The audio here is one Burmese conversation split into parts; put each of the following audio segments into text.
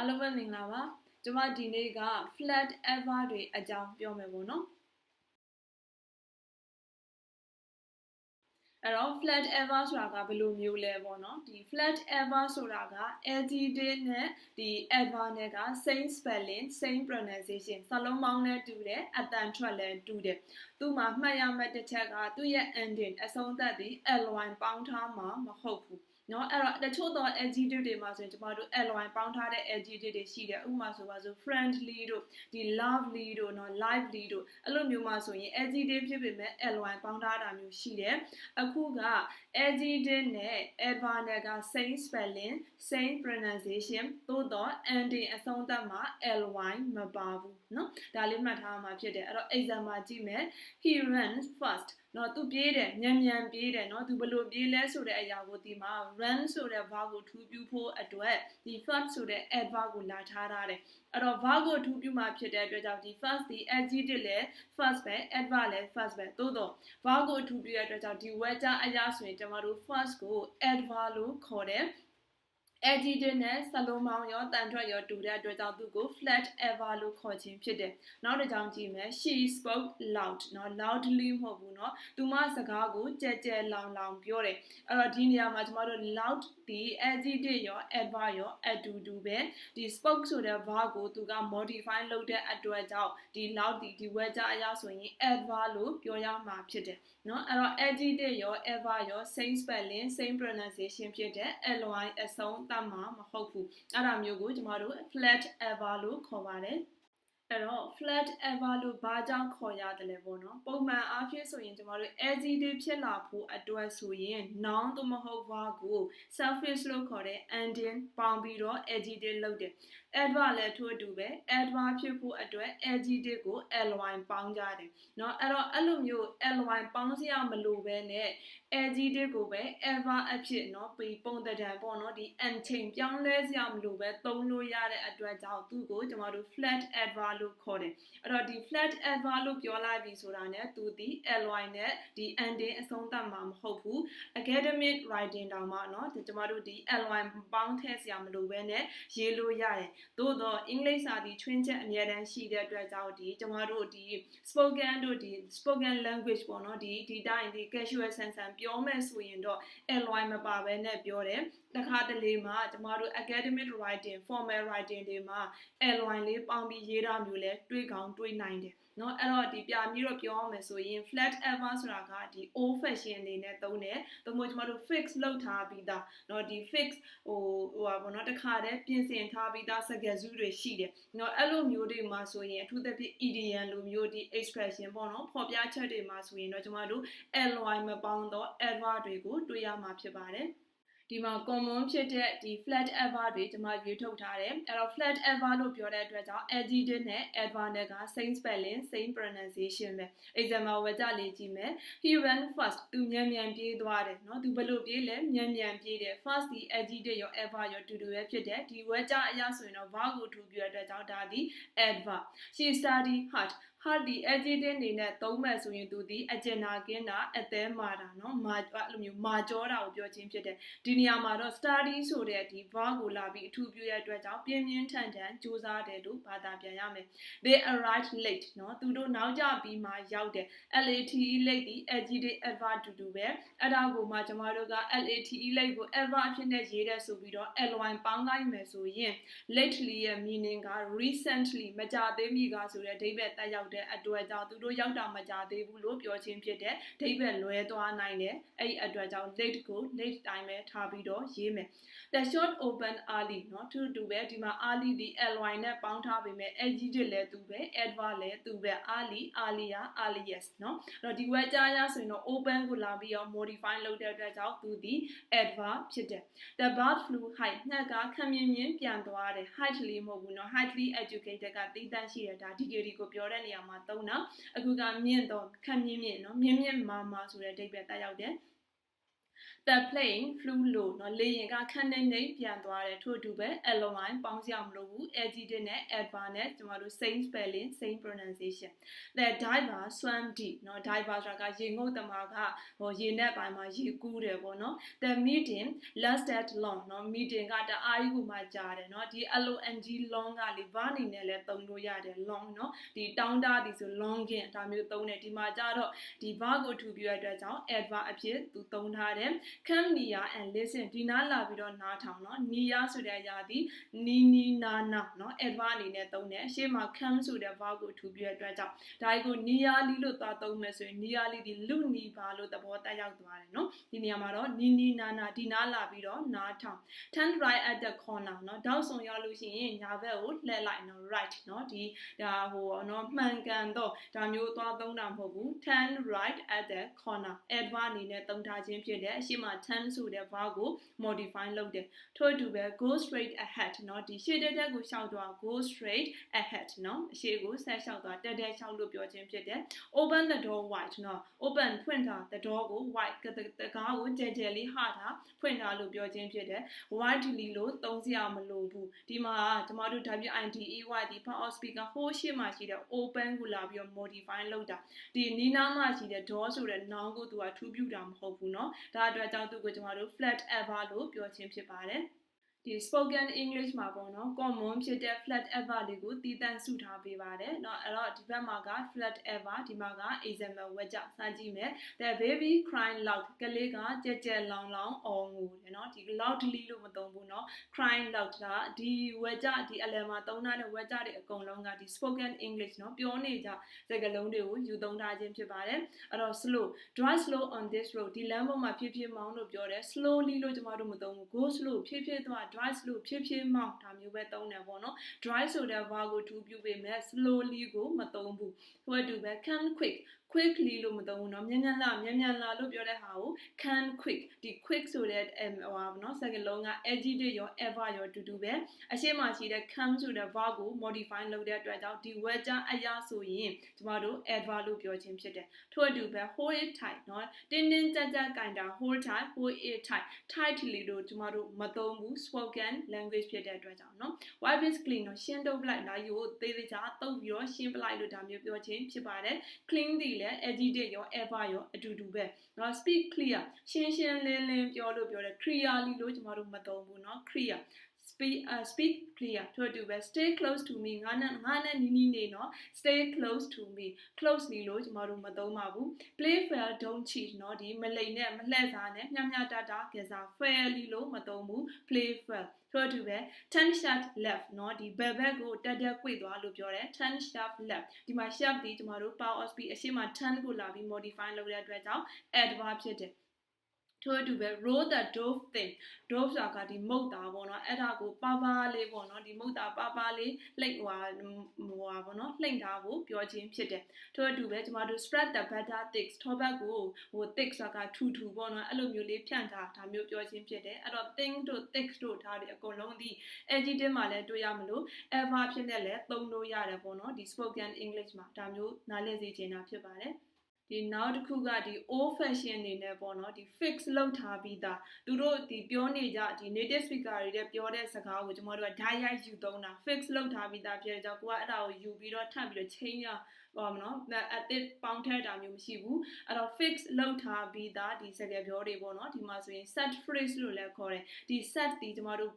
အားလုံးပဲမင်္ဂလာပါကျွန်မဒီနေ့က flat ever တွေအကြောင်းပြောမယ်ပေါ့နော်အဲ့တော့ flat ever ဆိုတာကဘယ်လိုမျိုးလဲပေါ့နော်ဒီ flat ever ဆိုတာက LTD နဲ့ဒီ ever နဲ့က same spelling same pronunciation စလုံးပေါင်းနဲ့တူတယ်အတန်ထွက်လည်းတူတယ်သူ့မှာမှတ်ရမှတ်တစ်ချက်ကသူ့ရဲ့ ending အဆုံးသတ်ပြီး ly ပေါင်းထားမှာမဟုတ်ဘူး နော်အဲ့တော့တချို့သော adjective တွေမှာဆိုရင်ကျမတို့ ly ပေါင်းထားတဲ့ adjective တွေရှိတယ်ဥပမာဆိုပါစို့ friendly တို့ဒီ lovely တို့နော် lively တို့အဲ့လိုမျိုးမှာဆိုရင် adjective ဖြစ်ပေမဲ့ ly ပေါင်းထားတာမျိုးရှိတယ်အခုက adjective နဲ့ adverb နဲ့က same spelling same pronunciation သို့တော့ ending အဆုံးသတ်မှာ ly မပါဘူးနော်ဒါလေးမှတ်ထားမှာဖြစ်တယ်အဲ့တော့ example ကြည့်မယ် he ran first နော်သူပြေးတယ်မြန်မြန်ပြေးတယ်နော်သူဘလို့ပြေးလဲဆိုတဲ့အရာကိုဒီမှာ run ဆိုတဲ့ verb ကိုထူးပြဖို့အတွက်ဒီ fast ဆိုတဲ့ adverb ကိုလာထားရတယ်အဲ့တော့ verb ကိုထူးပြမှာဖြစ်တဲ့အတွက်ကြောင့်ဒီ fast ဒီ adjective လည်း fast ပဲ adverb လည်း fast ပဲသို့တော့ verb ကိုထူးပြတဲ့အတွက်ကြောင့်ဒီ word ကြအရာဆိုရင်ကျွန်တော်တို့ fast ကို adverb လို့ခေါ်တယ် adjective နဲ့စလုံးပေါင်းရောတန်ထွက်ရောတူတဲ့အတွက်ကြောင့်သူ့ကို flat ever လို့ခေါ်ခြင်းဖြစ်တယ်။နောက်တစ်ကြောင်းကြည့်မယ် she spoke loud เนาะ loudly မဟုတ်ဘူးเนาะသူမစကားကိုကြဲကြဲလောင်လောင်ပြောတယ်။အဲ့တော့ဒီနေရာမှာကျမတို့ loud ဒီ adjective ရော adverb ရောအတူတူပဲဒီ spoke ဆိုတဲ့ verb ကိုသူက modify လုပ်တဲ့အတွက်ကြောင့်ဒီ loud ဒီဒီ word ကြအရဆိုရင် adverb လို့ပြောရမှာဖြစ်တယ်။ နော်အဲ့တော့ adjective ရော adverb ရော same spelling same pronunciation ဖြစ်တဲ့ ly အဆုံးတတ်မှာမဟုတ်ဘူးအဲ့ဒါမျိုးကိုကျမတို့ flat adverb လို့ခေါ်ပါတယ်အဲ့တော့ flat ever လို့ဘာကြောင့်ခေါ်ရတယ်လဲပေါ့နော်ပုံမှန်အားဖြင့်ဆိုရင်ကျမတို့ adjective ဖြစ်လာဖို့အတွက်ဆိုရင် noun သို့မဟုတ် verb ကို suffix လို့ခေါ်တဲ့ ending ပေါင်းပြီးတော့ adjective လုပ်တယ် adverb လည်းထို့အတူပဲ adverb ဖြစ်ဖို့အတွက် adjective ကို ly ပေါင်းကြတယ်เนาะအဲ့တော့အဲ့လိုမျိုး ly ပေါင်းစရာမလိုဘဲနဲ့ adjective ကိုပဲ ever အဖြစ်เนาะပြီးပုံတံပေါ့เนาะဒီ unchain ပြောင်းလဲစရာမလိုပဲသုံးလို့ရတဲ့အတွက်ကြောင့်သူ့ကိုကျွန်တော်တို့ flat adverb လို့ခေါ်တယ်အဲ့တော့ဒီ flat adverb လို့ပြောလိုက်ပြီဆိုတာ ਨੇ သူဒီ ly နဲ့ဒီ ending အဆုံးသတ်မှာမဟုတ်ဘူး academic writing တောင်မှเนาะကျွန်တော်တို့ဒီ ly ပေါင်းထည့်စရာမလိုဘဲနဲ့ရေးလို့ရတယ် သို့တော့အင်္ဂလိပ်စာဒီ twin ချက်အများတန်းရှိတဲ့အတွက်ကြောင့်ဒီကျွန်တော်တို့ဒီ spoken တို့ဒီ spoken language ပေါ့နော်ဒီဒီတိုင်းဒီ casual sentence ပြောမယ်ဆိုရင်တော့ ly မပါဘဲနဲ့ပြောတယ်တခါတလေမှာကျမတို့ academic writing formal writing တွေမှာ ly လေးပေါင်းပြီးရေးတာမျိုးလဲတွေးကောင်းတွေးနိုင်တယ်เนาะအဲ့တော့ဒီပြပြီးတော့ပြောအောင်မယ်ဆိုရင် flat ever ဆိုတာကဒီ old fashion အနေနဲ့သုံးတယ်။သို့မဟုတ်ကျွန်တော်တို့ fix လုပ်ထားပြီးသားเนาะဒီ fix ဟိုဟိုပါဘောเนาะတခါတည်းပြင်ဆင်ထားပြီးသားစကားစုတွေရှိတယ်။เนาะအဲ့လိုမျိုးတွေမှာဆိုရင်အထူးသဖြင့် idiom လိုမျိုးဒီ expression ပေါ့နော်ဖော်ပြချက်တွေမှာဆိုရင်တော့ကျွန်တော်တို့ ly မပေါင်းတော့ adverb တွေကိုတွေ့ရမှာဖြစ်ပါတယ်။ ဒီမှာ common ဖြစ်တဲ့ဒီ flat ever တွေကျွန်မရွေးထုတ်ထားတယ်အဲ့တော့ flat ever လို့ပြောတဲ့အတွက်ကြောင့် adjective နဲ့ adverb နဲ့က same spelling same pronunciation ပဲ example ဝကြလေးကြည့်မယ် he ran fast သူမြန်မြန်ပြေးသွားတယ်เนาะသူဘယ်လိုပြေးလဲမြန်မြန်ပြေးတယ် fast ဒီ adjectiveရော adverb ရောတူတူပဲဖြစ်တယ်ဒီဝကြအရာဆိုရင်တော့ verb ကိုထူပြတဲ့အတွက်ကြောင့်ဒါဒီ adverb she study hard ဟာဒီ adjective အနေနဲ့သုံးမယ်ဆိုရင်သူဒီအကျဉ်းနာကင်းတာအသေးမာတာเนาะမာအဲ့လိုမျိုးမာကြောတာကိုပြောခြင်းဖြစ်တယ်ဒီနေရာမှာတော့ study ဆိုတဲ့ဒီ verb ကိုလာပြီးအထူးပြုရတဲ့အတွက်ကြောင့်ပြင်းပြင်းထန်ထန်စူးစမ်းတယ်လို့ဘာသာပြန်ရမယ် they arrived late เนาะသူတို့နောက်ကျပြီးမှရောက်တယ် late late ဒီ adjective adverb တူတူပဲအဲ့ဒါကိုမှကျွန်တော်တို့က late late ကို adverb အဖြစ်နဲ့ရေးတဲ့ဆိုပြီးတော့ ly ပေါင်းလိုက်မယ်ဆိုရင် lately ရဲ့ meaning က recently မကြသေးမီကဆိုတဲ့အဓိပ္ပာယ်တက်ရောက် တဲ့အတွက်ကြောင့်သူတို့ရောက်တာမကြသေးဘူးလို့ပြောခြင်းဖြစ်တဲ့ဒိဗယ်လွဲသွားနိုင်တယ်အဲ့ဒီအတွက်ကြောင့် late ကို late တိုင်းပဲထားပြီးတော့ရေးမယ် the short open early เนาะသူတူပဲဒီမှာ early ဒီ ly နဲ့ပေါင်းထားပေမဲ့ adjective လည်းသူပဲ adverb လည်းသူပဲ early earlier earliest เนาะအဲ့တော့ဒီ word ကြားရဆိုရင်တော့ open ကိုလာပြီးတော့ modify လုပ်တဲ့အတွက်ကြောင့်သူဒီ adverb ဖြစ်တယ် the bird flew high ငှက်ကခမ်းမြင်မြင်ပြန်သွားတယ် highly မဟုတ်ဘူးเนาะ highly educated ကတည်တံ့ရှိတယ်ဒါ degree ကိုပြောတဲ့နေရာ ာရာမှာသုံးတာအခုကမြင့်တော့ခန့်မြင့်မြင့်နော်မြင့်မြင့်မာမာဆိုတဲ့အဓိပ္ပာယ်တက်ရောက်တယ် the plane flew low เนาะလေယာဉ်ကခန်းနေနေပြန်သွားတယ်ထို့အတူပဲ airline ပေါင်းစရာမလိုဘူး adjective နဲ့ adverb နဲ့ကျမတို့ same spelling same pronunciation the diver swam deep เนาะ diver ဆိုတာကရေငုပ်သမားကဟိုရေနဲ့ပိုင်းမှာရေကူးတယ်ပေါ့နော် the meeting lasted long เนาะ meeting ကတအားကြီးကိုမှကြားတယ်เนาะဒီ long long ကလေဘာနေနဲ့လဲသုံးလို့ရတယ် long เนาะဒီတောင်းတသည်ဆို longing ဒါမျိုးသုံးတယ်ဒီမှာကြတော့ဒီ verb ကိုထူပြီးရတဲ့အတွက်ကြောင့် adverb အဖြစ်သူသုံးထားတယ် တယ်။ Come near and listen ဒီနားလာပြီးတော့နားထောင်နော်။ near ဆိုတဲ့အရာသည်နီနီနာနာနော် adverb အနေနဲ့သုံးတယ်။ရှေ့မှာ come ဆိုတဲ့ verb ကိုထူပြီးရတဲ့အတွက်ကြောင့်ဒါကို nearly လို့သွားသုံးမယ်ဆိုရင် nearly ဒီ lu ni ba လို့သဘောတက်ရောက်သွားတယ်နော်။ဒီနေရာမှာတော့နီနီနာနာဒီနားလာပြီးတော့နားထောင် turn right at the corner နော်။တောက်ဆုံရောက်လို့ရှိရင်ညာဘက်ကိုလှည့်လိုက်နော် right နော်။ဒီဒါဟိုနော်မှန်ကန်တော့ဒါမျိုးသွားသုံးတာမဟုတ်ဘူး turn right at the corner adverb အနေနဲ့သုံးထားခြင်းဖြစ်တယ်အရှိမ turn ဆိုတဲ့ verb ကို modify လုပ်တယ်ထို့အတူပဲ go straight ahead เนาะဒီရှေ့တက်တက်ကိုရှောက်သွား go straight ahead เนาะအရှိကိုဆက်ရှောက်သွားတက်တက်ရှောက်လို့ပြောခြင်းဖြစ်တယ် open the door wide เนาะ open ဖွင့်ထား the door ကို wide တကားကိုကြဲကြဲလေးဟာထားဖွင့်ထားလို့ပြောခြင်းဖြစ်တယ် widely လို့သုံးစရာမလိုဘူးဒီမှာကျမတို့ WIDE wide ဒီ power speaker ဟိုးရှေ့မှာရှိတဲ့ open ကိုလာပြီးတော့ modify လုပ်တာဒီနီးနားမှာရှိတဲ့ door ဆိုတဲ့ noun ကိုသူကထူးပြတာမဟုတ်ဘူးเนาะဒါ အတွက်ကြောင့်သူကိုကျမတို့ flat ever လို့ပြောခြင်းဖြစ်ပါတယ် ဒီ spoken english မှာပေါ့နော် common ဖြစ်တဲ့ flat ever လေးကိုတည်တံ့စုထားပေးပါတယ်เนาะအဲ့တော့ဒီဘက်မှာက flat ever ဒီမှာက example ဝက်ကြစကြည့်မယ် the baby crying loud ကလေးကကြက်ကြက်လောင်လောင်အော်ငိုတယ်เนาะဒီ loudly လို့မသုံးဘူးเนาะ crying loud ကဒီဝက်ကြဒီအလယ်မှာသုံးထားတဲ့ဝက်ကြတွေအကုန်လုံးကဒီ spoken english เนาะပြောနေကြစကားလုံးတွေကိုယူသုံးထားခြင်းဖြစ်ပါတယ်အဲ့တော့ slow drive slow on this road ဒီလမ်းပေါ်မှာဖြည်းဖြည်းမောင်းလို့ပြောတယ် slowly လို့ကျမတို့မသုံးဘူး go slow ဖြည်းဖြည်းသွား drive slow ဖြည်းဖြည်းမောင်းဒါမျိုးပဲသုံးတယ်ပေါ့နော် drive ဆိုတဲ့ verb ကိုထူပြပေမဲ့ slowly ကိုမသုံးဘူးဟိုအတူပဲ come quick quickly လို့မသုံးဘူးเนาะမြန်မြန်လာမြန်မြန်လာလို့ပြောတဲ့ဟာကို can quick ဒီ quick ဆိုတဲ့ဟိုဟာเนาะစကားလုံးက adjective ရော ever ရောတူတူပဲအရှိမရှိတဲ့ come ဆိုတဲ့ verb ကို modify လုပ်တဲ့အတွက်ကြောင့်ဒီ word ကြအရာဆိုရင်ကျမတို့ adverb လို့ပြောခြင်းဖြစ်တယ်ထို့အတူပဲ hold it tight เนาะတင်းတင်းကြပ်ကြပ်ကင်တာ hold tight hold it tight tightly လို့ကျမတို့မသုံးဘူး spoken language ဖြစ်တဲ့အတွက်ကြောင့်เนาะ wipe is clean เนาะရှင်းတုပ်လိုက်လာယူကိုသေးသေးချာတုပ်ပြီးတော့ရှင်းပလိုက်လို့ဒါမျိုးပြောခြင်းဖြစ်ပါတယ် clean ဒီ လည်း adjective ရော ever ရောအတူတူပဲเนาะ speak clear ရှင်းရှင်းလင်းလင်းပြောလို့ပြောတယ် clearly လို့ကျမတို့မသုံးဘူးเนาะ clear speak uh, speak clear တို့တူပဲ stay close to me ငါနဲ့ငါနဲ့နီးနီးနေနော် stay close to me closely လို့ကျမတို့မသုံးပါဘူး play fair don't cheat နော်ဒီမလိမ်နဲ့မလှဲ့စားနဲ့မျှမျှတတကစား fairly လို့မသုံးဘူး play fair တို့တူပဲ turn sharp left နော်ဒီဘက်ဘက်ကိုတက်တက်ကွေ့သွားလို့ပြောတယ် turn sharp left ဒီမှာ sharp ဒီကျမတို့ power of speed အရှိမ turn ကိုလာပြီး modify လုပ်တဲ့အတွက်ကြောင့် adverb ဖြစ်တယ် ထို့အတူပဲ roll the dove thing dove ဆိုတာကဒီမုတ်သားပေါ့နော်အဲ့ဒါကိုပါပါလေးပေါ့နော်ဒီမုတ်သားပါပါလေးလှိမ့်ဟွာဟိုဟာပေါ့နော်လှိမ့်ထားဖို့ပြောခြင်းဖြစ်တယ်ထို့အတူပဲကျမတို့ spread the butter thick ထောဘက်ကိုဟို thick ဆိုတာကထူထူပေါ့နော်အဲ့လိုမျိုးလေးဖြန့်ထားဒါမျိုးပြောခြင်းဖြစ်တယ်အဲ့တော့ thin တို့ thick တို့ထားတယ်အကုန်လုံးဒီ adjective မှာလည်းတွေ့ရမလို့ ever ဖြစ်နေလဲသုံးလို့ရတယ်ပေါ့နော်ဒီ spoken english မှာဒါမျိုးနားလည်စေချင်တာဖြစ်ပါတယ် ဒီနောက်တစ်ခုကဒီ old fashion အနေနဲ့ပေါ့နော်ဒီ fix လုပ်ထားပြီးသားသူတို့ဒီပြောနေကြဒီ native speaker တွေတဲ့ပြောတဲ့စကားကိုကျွန်တော်တို့က dialect ယူသုံးတာ fix လုပ်ထားပြီးသားဖြစ်တဲ့ကြောင့်ကိုကအဲ့ဒါကိုယူပြီးတော့ထပ်ပြီးတော့ change ရဟောမနော်အတစ်ပေါင်းထည့်တာမျိုးမရှိဘူးအဲ့တော့ fix လုပ်ထားပြီးသားဒီစကားပြောတွေပေါ့နော်ဒီမှာဆိုရင် set phrase လို့လည်းခေါ်တယ်ဒီ set ဒီကျွန်တော်တို့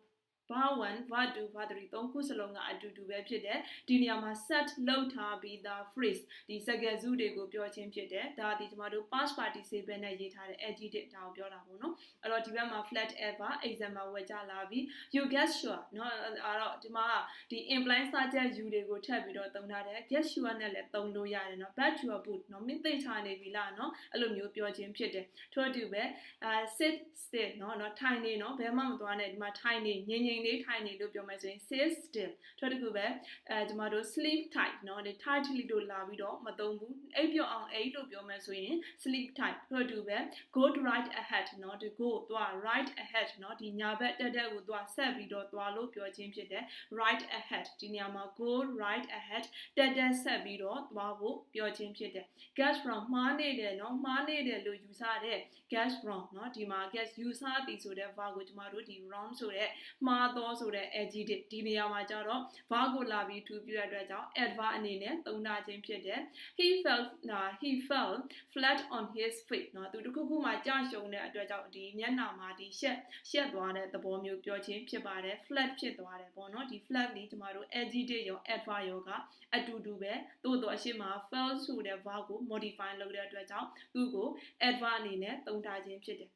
ဘာ1ဘာ2ဘာ3သုံးခုစလုံးကအတူတူပဲဖြစ်တယ်ဒီနေရာမှာ set လောက်ထားပြီးသား phrase ဒီစကားစုတွေကိုပြောခြင်းဖြစ်တယ်ဒါဒီကျမတို့ past participle နဲ့ရေးထားတဲ့ adjective ဒါကိုပြောတာပေါ့နော်အဲ့တော့ဒီဘက်မှာ flat ever example ဝယ်ကြလာပြီး you get sure เนาะအဲ့တော့ဒီမှာဒီ imply subject you တွေကိုထပ်ပြီးတော့သုံးထားတယ် get sure နဲ့လည်းသုံးလို့ရတယ်เนาะ bet your boot เนาะမင်းသိချနေပြီလားเนาะအဲ့လိုမျိုးပြောခြင်းဖြစ်တယ်ထို့အတူပဲ uh sit still เนาะเนาะထိုင်နေเนาะဘယ်မှမသွားနဲ့ဒီမှာထိုင်နေငြိမ်ငြိမ် နေထိုင်နေလို့ပြောမယ်ဆိုရင် sit still ထို့တကူပဲအဲကျမတို့ sleep tight เนาะဒီ tightly လို့လာပြီးတော့မသုံးဘူးအိပ်ပျော်အောင်အိပ်လို့ပြောမယ်ဆိုရင် sleep tight ထို့တူပဲ go to right ahead เนาะဒီ go သွား right ahead เนาะဒီညာဘက်တက်တက်ကိုသွားဆက်ပြီးတော့သွားလို့ပြောခြင်းဖြစ်တယ် right ahead ဒီနေရာမှာ go right ahead တက်တက်ဆက်ပြီးတော့သွားဖို့ပြောခြင်းဖြစ်တယ် get from မှားနေတယ်เนาะမှားနေတယ်လို့ယူဆတဲ့ get wrong เนาะဒီမှာ get ယူဆသည်ဆိုတဲ့ verb ကိုကျမတို့ဒီ wrong ဆိုတဲ့မှား သောဆိုတဲ့ adjective ဒီနေရာမှာကျတော့ verb ကိုလာပြီးထူပြရတဲ့အတွက်ကြောင့် adverb အနေနဲ့သုံးတာခြင်းဖြစ်တယ် he fell uh, he fell flat on his feet เนาะသူတစ်ခုခုမှကြာရှုံတဲ့အတွက်ကြောင့်ဒီမျက်နှာမှာဒီရှက်ရှက်သွားတဲ့သဘောမျိုးပြောခြင်းဖြစ်ပါတယ် flat ဖြစ်သွားတယ်ပေါ့နော်ဒီ flat လေးကျမတို့ adjective ရော adverb ရောကအတူတူပဲသို့တော့အရှိမ fell ဆိုတဲ့ verb ကို modify လုပ်တဲ့အတွက်ကြောင့်သူ့ကို adverb အနေနဲ့သုံးထားခြင်းဖြစ်တယ်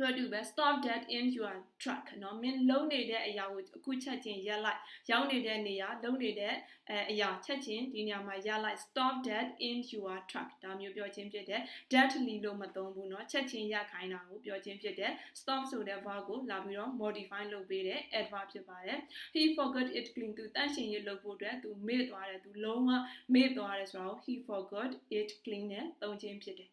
တို့တူပဲ stop that in your truck เนาะမင်းလုံးနေတဲ့အရာကိုအခုချက်ချင်းရက်လိုက်ရောက်နေတဲ့နေရာလုံးနေတဲ့အအရာချက်ချင်းဒီနေရာမှာရက်လိုက် stop that in your truck ဒါမျိုးပြောခြင်းဖြစ်တယ် that လီလို့မသုံးဘူးเนาะချက်ချင်းရက်ခိုင်းတာကိုပြောခြင်းဖြစ်တယ် stop ဆိုတဲ့ verb ကိုလာပြီးတော့ modify လုပ်ပေးတဲ့ adverb ဖြစ်ပါတယ် he forgot it clean သူတန့်ရှင်းရေးလုပ်ဖို့အတွက်သူမေ့သွားတယ်သူလုံးဝမေ့သွားတယ်ဆိုတော့ he forgot it clean နဲ့သုံးခြင်းဖြစ်တယ်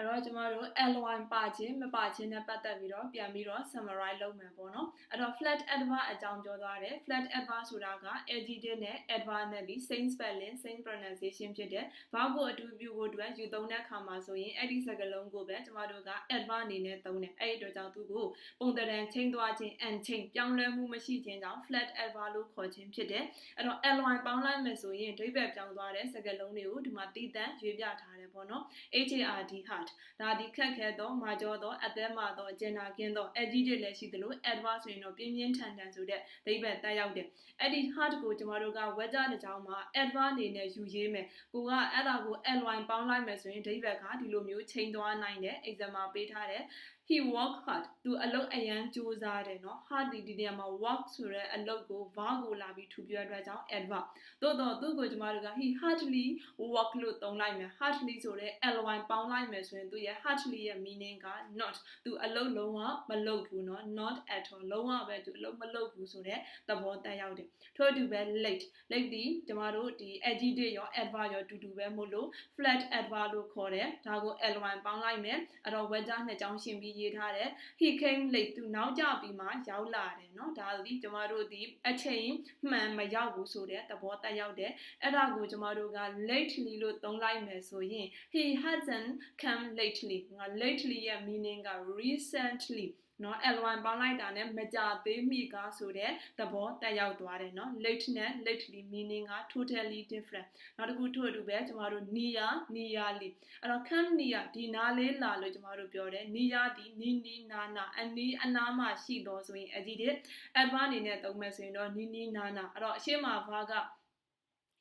အဲ့တော့ကျမတို့ ly ပါခြင်းမပါခြင်းနဲ့ပတ်သက်ပြီးတော့ပြန်ပြီးတော့ summarize လုပ်မယ်ပေါ့နော်အဲ့တော့ flat adverb အကြောင်းပြောသွားတယ် flat adverb ဆိုတာက adjective နဲ့ adverb နဲ့ဒီ same spelling same pronunciation ဖြစ်တဲ့ verb ကိုအတူပြုဖို့အတွက်ယူသုံးတဲ့အခါမှာဆိုရင်အဲ့ဒီစကားလုံးကိုပဲကျမတို့က adverb အနေနဲ့သုံးတယ်အဲ့ဒီအတွက်ကြောင့်သူကိုပုံတရံချင်းသွားခြင်း and change ပြောင်းလဲမှုမရှိခြင်းကြောင့် flat adverb လို့ခေါ်ခြင်းဖြစ်တယ်အဲ့တော့ ly ပေါင်းလိုက်မယ်ဆိုရင်ဒိဗယ်ပြောင်းသွားတဲ့စကားလုံးတွေကိုဒီမှာတည်တံ့ရွေးပြထားတယ်ပေါ့နော် HARD hard ဒါဒီခက်ခဲသောမာကျော်သောအသက်မာသောဂျင်နာကင်းသော adjective လည်းရှိသလို adverb ဆိုရင်တော့ပြင်းပြင်းထန်ထန်ဆိုတဲ့ဒိဗယ်တက်ရောက်တယ်အဲ့ဒီ hard ကိုကျမတို့ကဝက်ကြတဲ့ကြောင်းမှာ adverb အနေနဲ့ယူရေးမယ်ကိုကအဲ့ဒါကို ly ပေါင်းလိုက်မယ်ဆိုရင်ဒိဗယ်ကဒီလိုမျိုးချိန်သွားနိုင်တယ် exam မှာပေးထားတယ် he work hard သူအလုပ်အရန်စူးစားတယ်နော် hard ဒီဒီနေရာမှာ work ဆိုတဲ့အလုပ်ကို verb ကိုလာပြီးထူပြောတဲ့အတွက်ကြောင့် adverb သို့တော့သူ့ကိုကျမတို့က he hardly work လို့သုံးလိုက်မယ် hardly ဆိုတဲ့ ly ပေါင်းလိုက်မယ်ဆိုရင်သူရဲ့ hardly ရဲ့ meaning က not သူအလုပ်လုံးဝမလုပ်ဘူးနော် not at all လုံးဝပဲသူအလုပ်မလုပ်ဘူးဆိုတဲ့သဘောတက်ရောက်တယ်ထို့အတူပဲ late late ဒီကျမတို့ဒီ adjective ရော adverb ရောတူတူပဲမို့လို့ flat adverb လို့ခေါ်တယ်ဒါကို ly ပေါင်းလိုက်မယ်အဲ့တော့ weather နှစ်ကြောင်းရှင်းပြီးရေးထားတယ် he came late သူနောက်ကျပြီးမှရောက်လာတယ်เนาะဒါဒီကျမတို့ဒီအချိန်မှန်မရောက်ဘူးဆိုတဲ့သဘောတက်ရောက်တယ်အဲ့ဒါကိုကျမတို့က lately လို့သုံးလိုက်မယ်ဆိုရင် he hasn't come lately ငါ lately ရဲ့ meaning က recently နော် L1 ပေါင်းလိုက်တာနဲ့မကြသေးမီကဆိုတဲ့သဘောတက်ရောက်သွားတယ်နော် late နဲ့ lately meaning က totally different နောက်တစ်ခုထို့အတူပဲကျမတို့ near nearly အဲ့တော့ come near ဒီနားလေးလာလို့ကျမတို့ပြောတယ် near ဒီနီးနီးနားနာအနီးအနားမှာရှိတော့ဆိုရင် adjective adverb အနေနဲ့သုံးမယ်ဆိုရင်တော့နီးနီးနားနာအဲ့တော့အရှင်းမှာဘာက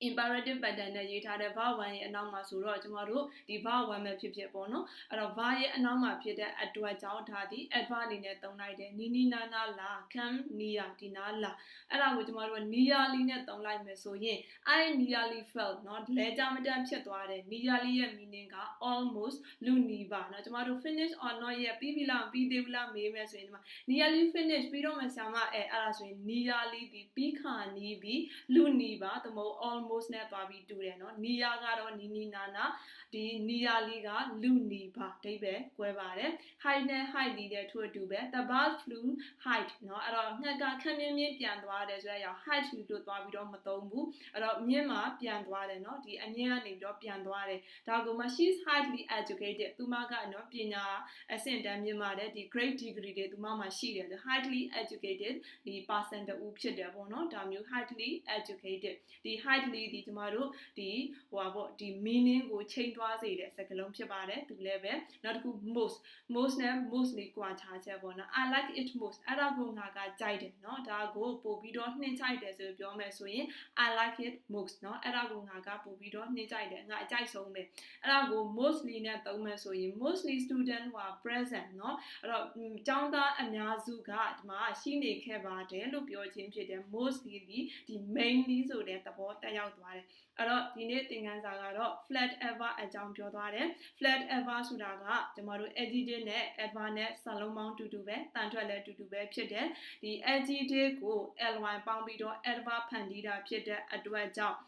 imperative pattern နဲ့ရေးထားတဲ့ verb 1ရဲ့အနောက်မှာဆိုတော့ကျမတို့ဒီ verb 1ပဲဖြစ်ဖြစ်ပေါ့နော်အဲ့တော့ verb ရဲ့အနောက်မှာဖြစ်တဲ့အတွက်ကြောင့်ဒါဒီ adverb အနေနဲ့သုံးလိုက်တယ်နီနီနာနာလာ come near ဒီနာလာအဲ့ဒါကိုကျမတို့ nearly နဲ့သုံးလိုက်မယ်ဆိုရင် I nearly fell เนาะလဲကြမတန်ဖြစ်သွားတယ် nearly ရဲ့ meaning က almost လူနီးပါเนาะကျမတို့ finish or not ရဲ့ပြီးပြီလားပြီးသေးဘူးလားမေးမယ်ဆိုရင်ဒီမှာ nearly finish ပြီးတော့မှဆရာမအဲအဲ့ဒါဆိုရင် nearly ဒီပြီးခါနီးပြီးလူနီးပါတမို့ almost almost နဲ့သွားပြီးတူတယ်နော်နီယာကတော့နီနီနာနာဒီနီယာလေးကလူနီပါအဓိပ္ပာယ်ကွဲပါတယ် height နဲ့ height ဒီတဲ့ထို့အတူပဲ the bird flew height နော်အဲ့တော့ငှက်ကခက်မြင်းမြင်းပြန်သွားတယ်ဆိုတဲ့အကြောင်း height လို့သွားပြီးတော့မသုံးဘူးအဲ့တော့မြင်းမှာပြန်သွားတယ်နော်ဒီအမြင့်ကနေပြီးတော့ပြန်သွားတယ်ဒါကမှ she's highly educated သူမကနော်ပညာအဆင့်တန်းမြင့်မာတဲ့ဒီ great degree တွေသူမမှာရှိတယ် highly educated ဒီ person တူဖြစ်တယ်ပေါ့နော်ဒါမျိုး highly educated ဒီ highly လေးဒီကျမတို့ဒီဟိုပါပေါ့ဒီ meaning ကိုချိန်သွားစေတဲ့စကားလုံးဖြစ်ပါတယ်သူလည်းပဲနောက်တစ်ခု most most နဲ့ most လေးကွာခြားချက်ပေါ့နော် I like it most အဲ့ဒါကိုငါကကြိုက်တယ်เนาะဒါကိုပို့ပြီးတော့နှင်းကြိုက်တယ်ဆိုပြောမယ်ဆိုရင် I like it most เนาะအဲ့ဒါကိုငါကပို့ပြီးတော့နှင်းကြိုက်တယ်ငါအကြိုက်ဆုံးပဲအဲ့ဒါကို mostly နဲ့သုံးမယ်ဆိုရင် mostly student ဟို present เนาะအဲ့တော့ကျောင်းသားအများစုကဒီမှာရှိနေခဲ့ပါတယ်လို့ပြောခြင်းဖြစ်တယ် mostly ဒီ mainly ဆိုတဲ့သဘောတက်ရောက် ်ရောက်သွားတယ်အဲ့တော့ဒီနေ့သင်ခန်းစာကတော့ flat ever အကြောင်းပြောသွားတယ် flat ever ဆိုတာကကျမတို့ adjective နဲ့ adverb နဲ့စာလုံးပေါင်းတူတူပဲတန်ထွက်လည်းတူတူပဲဖြစ်တယ်ဒီ adjective ကို ly ပေါင်းပြီးတော့ adverb ဖန်တီးတာဖြစ်တဲ့အတွက်ကြောင့်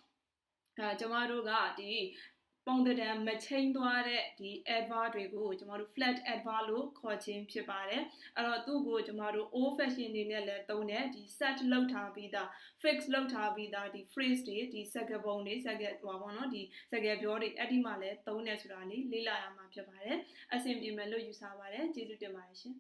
အဲကျမတို့ကဒီ ပုံသဏ္ဍာန်မချိန်သွားတဲ့ဒီ adverb တွေကိုကျမတို့ flat adverb လို့ခေါ်ခြင်းဖြစ်ပါတယ်အဲ့တော့သူ့ကိုကျမတို့ old fashion နေနဲ့လည်းသုံးတယ်ဒီ set လောက်ထားပြီးသား fix လောက်ထားပြီးသားဒီ phrase တွေဒီစကားပုံတွေစကားဟောပါတော့ဒီစကားပြောတွေအဲ့ဒီမှာလည်းသုံးတယ်ဆိုတာလေးလေ့လာရမှာဖြစ်ပါတယ်အဆင်ပြေမယ်လို့ယူဆပါတယ်ကျေးဇူးတင်ပါတယ်ရှင်